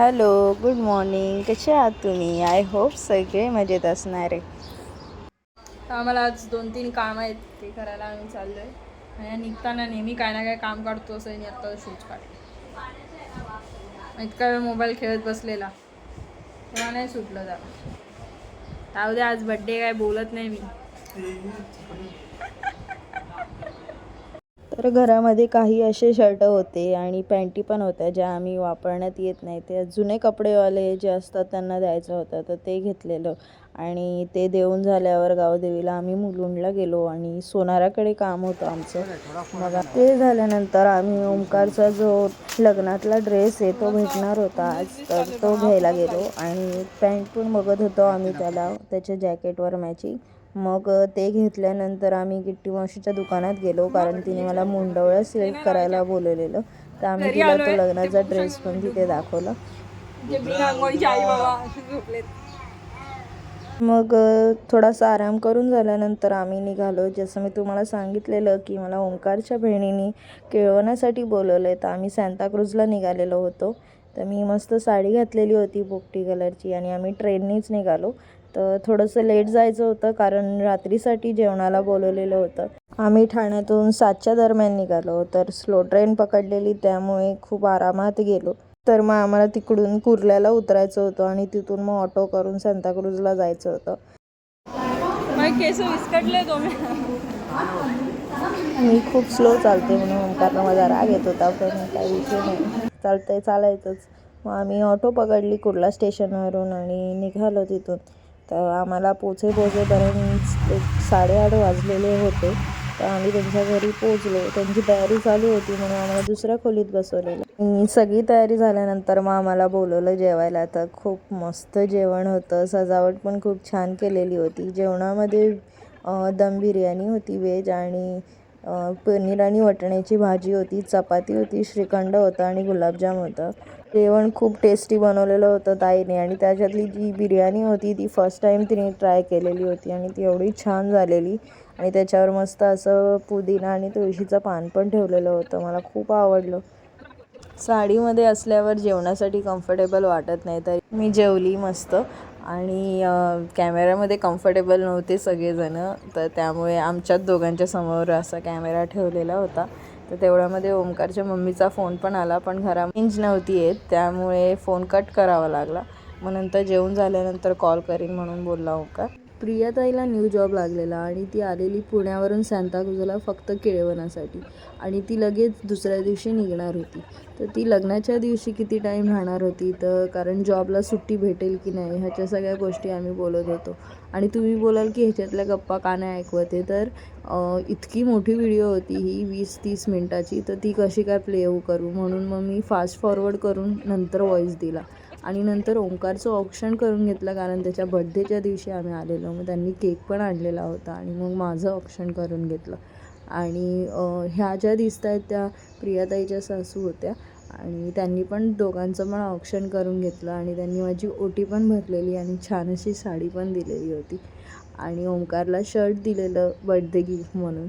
Hello good morning कसे आहात तुम्ही? आय होप सगळे मजेत असणार आहे. आम्हाला आज दोन तीन कामं आहेत ते करायला आम्ही चाललो आहे आणि निघताना नेहमी काय ना काय काम काढतो असं आणि आत्ता शूज काढतो. इतका वेळ मोबाईल खेळत बसलेला. तेव्हा नाही सुटलं जरा. जाऊ दे आज बड्डे काय बोलत नाही मी. तर घरामध्ये काही असे शर्ट होते आणि पॅन्टी पण होत्या ज्या आम्ही वापरण्यात येत नाही. ते जुने कपडेवाले जे असतात त्यांना द्यायचं होतं तर ते घेतलेलं. आणि ते देऊन झाल्यावर गावदेवीला आम्ही मुलुंडला गेलो आणि सोनाराकडे काम होतं आमचं. मग ते झाल्यानंतर आम्ही ओमकारचा जो लग्नातला ड्रेस आहे तो भेटणार होता आज तर तो घ्यायला गेलो. आणि पॅन्ट पण बघत होतो आम्ही त्याला त्याच्या जॅकेटवर मॅचिंग. मग ते घेतल्यानंतर आम्ही गिट्टी मावशीच्या दुकानात गेलो कारण तिने मला मुंडवळं सिलेक्ट करायला बोलवलेलं. तर आम्ही तिला तो लग्नाचा ड्रेस पण तिथे दाखवला. मग थोडासा आराम करून झाल्यानंतर आम्ही निघालो. जसं मी तुम्हाला सांगितलेलं की मला ओंकारच्या बहिणीने केळवण्यासाठी बोलवलं तर आम्ही सांताक्रूजला निघालेलो होतो. तर मी मस्त साडी घातलेली होती पोपटी कलरची आणि आम्ही ट्रेननीच निघालो. तर थोडंसं लेट जायचं होतं कारण रात्रीसाठी जेवणाला बोलवलेलं होतं. आम्ही ठाण्यातून सातच्या दरम्यान निघालो तर स्लो ट्रेन पकडलेली त्यामुळे खूप आरामात गेलो. तर मग आम्हाला तिकडून कुर्ल्याला उतरायचं होतं आणि तिथून मग ऑटो करून सांताक्रूजला जायचं होतं. केस विस्कटले मी खूप स्लो चालते म्हणून ओंकारला माझा राग येत होता पण काही विषय नाही. चालतंय चालायचंच. मग आम्ही ऑटो पकडली कुर्ला स्टेशनवरून आणि निघालो तिथून. तर आम्हाला पोचे पोचेपर्यंत एक साडेआठ वाजलेले होते. तर आम्ही त्यांच्या घरी पोचलो. त्यांची तयारी चालू होती म्हणून आम्हाला दुसऱ्या खोलीत बसवलेलं. आणि सगळी तयारी झाल्यानंतर मग आम्हाला बोलवलं जेवायला. तर खूप मस्त जेवण होतं. सजावट पण खूप छान केलेली होती. जेवणामध्ये दम बिर्याणी होती व्हेज आणि पनीर आणि वाटण्याची भाजी होती चपाती होती श्रीखंड होता आणि गुलाबजाम होतं. जेवण खूप टेस्टी बनवलेलं होतं ताईने आणि त्याच्यातली जी बिर्याणी होती ती फर्स्ट टाईम तिने ट्राय केलेली होती आणि ती एवढी छान झालेली आणि त्याच्यावर मस्त असं पुदिना आणि तुळशीचं पान पण ठेवलेलं होतं. मला खूप आवडलं. साडीमध्ये असल्यावर जेवणासाठी कम्फर्टेबल वाटत नाही तरी मी जेवली मस्त. आणि कॅमेऱ्यामध्ये कम्फर्टेबल नव्हते सगळेजणं. तर त्यामुळे आमच्याच दोघांच्या समोर असा कॅमेरा ठेवलेला होता. तर तेवढ्यामध्ये ओमकारच्या मम्मीचा फोन पण आला पण घरा रेंज नव्हती येत. त्यामुळे फोन कट करावा लागला. मग नंतर जेवण झाल्यानंतर कॉल करीन म्हणून बोलला ओंकार प्रियाताईला न्यू जॉब लागलेला आणि ती आलेली पुण्यावरून सांताक्रूजला फक्त केळवणासाठी. आणि ती लगेच दुसऱ्या दिवशी निघणार होती. तर ती लग्नाच्या दिवशी किती टाईम राहणार होती? तर कारण जॉबला सुट्टी भेटेल की नाही? ह्याच्या सगळ्या गोष्टी आम्ही बोलत होतो. आणि तुम्ही बोलाल की ह्याच्यातल्या गप्पा का नाही ऐकवत आहे? तर इतकी मोठी व्हिडिओ होती ही वीस तीस मिनटाची. तर ती कशी काय प्ले करू? म्हणून मग मी फास्ट फॉरवर्ड करून नंतर व्हॉईस दिला. आणि नंतर ओंकारचं ऑप्शन करून घेतलं कारण त्याच्या बड्डेच्या दिवशी आम्ही आलेलो. मग त्यांनी केक पण आणलेला होता आणि मग माझं ऑप्शन करून घेतलं. आणि ह्या ज्या दिसत आहेत त्या प्रियाताईच्या सासू होत्या आणि त्यांनी पण दोघांचं पण ऑप्शन करून घेतलं आणि त्यांनी माझी ओटी पण भरलेली आणि छान अशी साडी पण दिलेली होती. आणि ओंकारला शर्ट दिलेलं बर्थडे गिफ्ट म्हणून.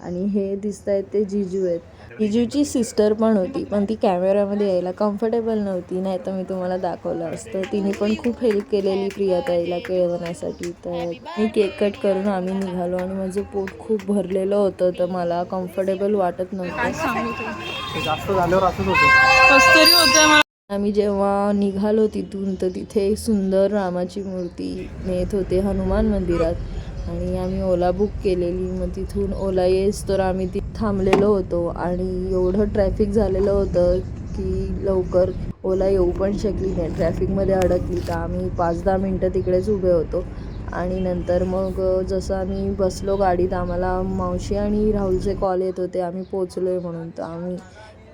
आणि हे दिसत आहेत ते जिजू आहेत. जिजूची सिस्टर पण होती पण ती कॅमेऱ्यामध्ये यायला कम्फर्टेबल नव्हती. नाही तर मी तुम्हाला दाखवलं असतं. तिने पण खूप हेल्प केलेली प्रियाताईला केळवण्यासाठी. तर मी केक कट करून आम्ही निघालो आणि माझं पोट खूप भरलेलं होतं तर मला कम्फर्टेबल वाटत नव्हतं. जास्त झाल्यावर असंच होतं. आम्ही जेव्हा निघालो तिथून तर तिथे एक सुंदर रामाची मूर्ती नेत होते हनुमान मंदिरात. आणि आम्ही ओला बुक केलेली. मग तिथून ओला येस तर आम्ही ती थांबलेलो होतो. आणि एवढं ट्रॅफिक झालेलं होतं की लवकर ओला येऊ पण शकली नाही. ट्रॅफिकमध्ये अडकली तर आम्ही पाच दहा मिनटं तिकडेच उभे होतो. आणि नंतर मग जसं आम्ही बसलो गाडीत आम्हाला मावशी आणि राहुलचे कॉल येत होते. आम्ही पोचलो आहे म्हणून. तर आम्ही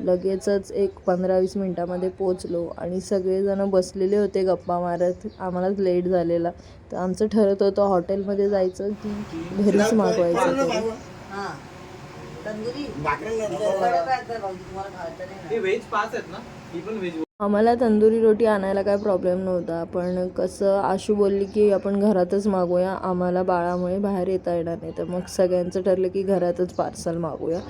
लगेचच एक पंधरा वीस मिनटामध्ये पोचलो आणि सगळेजण बसलेले होते गप्पा मारत. आम्हालाच लेट झालेला. तर आमचं ठरत होतं हॉटेलमध्ये जायचं की घरीच मागवायचं तरी. हे. व्हेज पाच आहेत ना? ही पण व्हेज आम्हाला तंदुरी रोटी आणायला काय प्रॉब्लेम नव्हता. पण कसं आशू बोलली की आपण घरातच मागूया. आम्हाला बाळामुळे बाहेर येता येणार नाही. तर मग सगळ्यांचं ठरलं की घरातच पार्सल मागूया.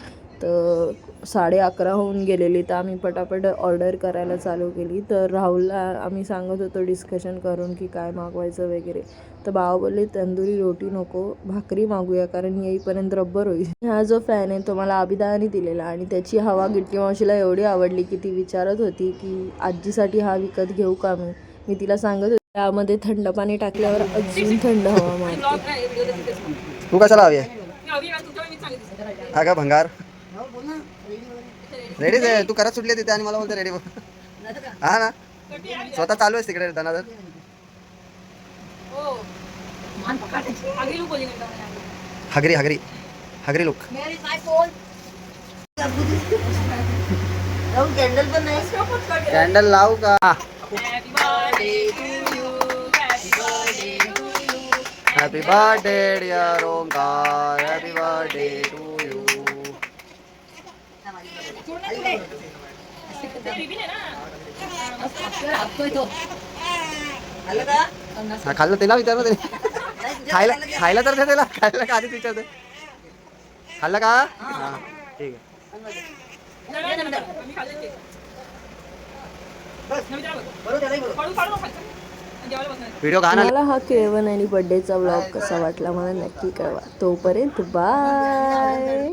तर साडे अकरा होऊन गेलेली तर आम्ही पटापट ऑर्डर करायला चालू केली. तर राहुलला आम्ही सांगत होतो डिस्कशन करून की काय मागवायचं वगैरे. तर बाबा बोलले तंदुरी रोटी नको भाकरी मागूया कारण येईपर्यंत रब्बर होईल. हा जो फॅन आहे तो मला आबिदाने दिलेला आणि त्याची हवा गिट्टी मावशीला एवढी आवडली की ती विचारत होती की आजीसाठी हा विकत घेऊ का मी? मी तिला सांगत होते त्यामध्ये थंड पाणी टाकल्यावर अजून थंड हवा मारते. तू कशाला हवी आहे? हा का भंगार? रेडीच आहे तू करत सुटली तिथे आणि मला बोलते रेडी हा ना? स्वतः चालू आहे तिकडे धनाधर? हगरी हगरी. हगरी लुक कॅन्डल लावू का? Happy birthday dear Omkar happy birthday to खाल्लं त्याला विचार त्याने. खायला खायला तर त्याला. खायला का आधीच विचारते खाल्लं का? हा ठीक आहे. व्हिडिओ मला हा केळवण आणि बर्थडेचा ब्लॉग कसा वाटला मला नक्की कळवा. तोपर्यंत बाय